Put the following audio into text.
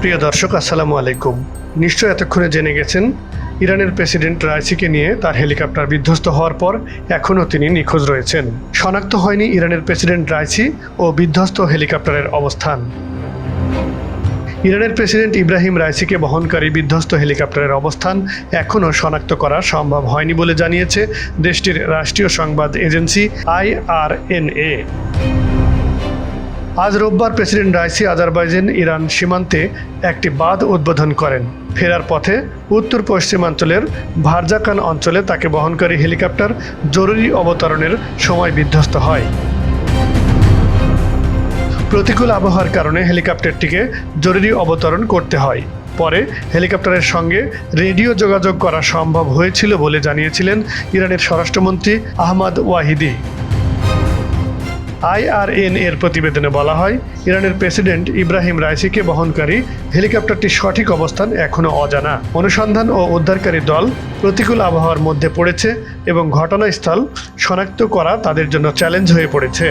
প্রিয় দর্শক, আসসালামু আলাইকুম। নিশ্চয় এতক্ষণে জেনে গেছেন, ইরানের প্রেসিডেন্ট রাইসিকে নিয়ে তার হেলিকপ্টার বিধ্বস্ত হওয়ার পর এখনও তিনি নিখোঁজ রয়েছেন। শনাক্ত হয়নি ইরানের প্রেসিডেন্ট রাইসি ও বিধ্বস্ত হেলিকপ্টারের অবস্থান। ইরানের প্রেসিডেন্ট ইব্রাহিম রাইসিকে বহনকারী বিধ্বস্ত হেলিকপ্টারের অবস্থান এখনও শনাক্ত করা সম্ভব হয়নি বলে জানিয়েছে দেশটির রাষ্ট্রীয় সংবাদ এজেন্সি আইআরএনএ। আজ রোববার প্রেসিডেন্ট রাইসি আজারবাইজান ইরান সীমান্তে একটি বাঁধ উদ্বোধন করেন। ফেরার পথে উত্তর পশ্চিমাঞ্চলের ভারজাকান অঞ্চলে তাকে বহনকারী হেলিকপ্টার জরুরি অবতরণের সময় বিধ্বস্ত হয়। প্রতিকূল আবহাওয়ার কারণে হেলিকপ্টারটিকে জরুরি অবতরণ করতে হয়। পরে হেলিকপ্টারের সঙ্গে রেডিও যোগাযোগ করা সম্ভব হয়েছিল বলে জানিয়েছিলেন ইরানের স্বরাষ্ট্রমন্ত্রী আহমদ ওয়াহিদি। আইআরএন এর প্রতিবেদনে বলা হয়, ইরানের প্রেসিডেন্ট ইব্রাহিম রাইসিকে বহনকারী হেলিকপ্টারটির সঠিক অবস্থান এখনও অজানা। অনুসন্ধান ও উদ্ধারকারী দল প্রতিকূল আবহাওয়ার মধ্যে পড়েছে এবং ঘটনাস্থল শনাক্ত করা তাদের জন্য চ্যালেঞ্জ হয়ে পড়েছে।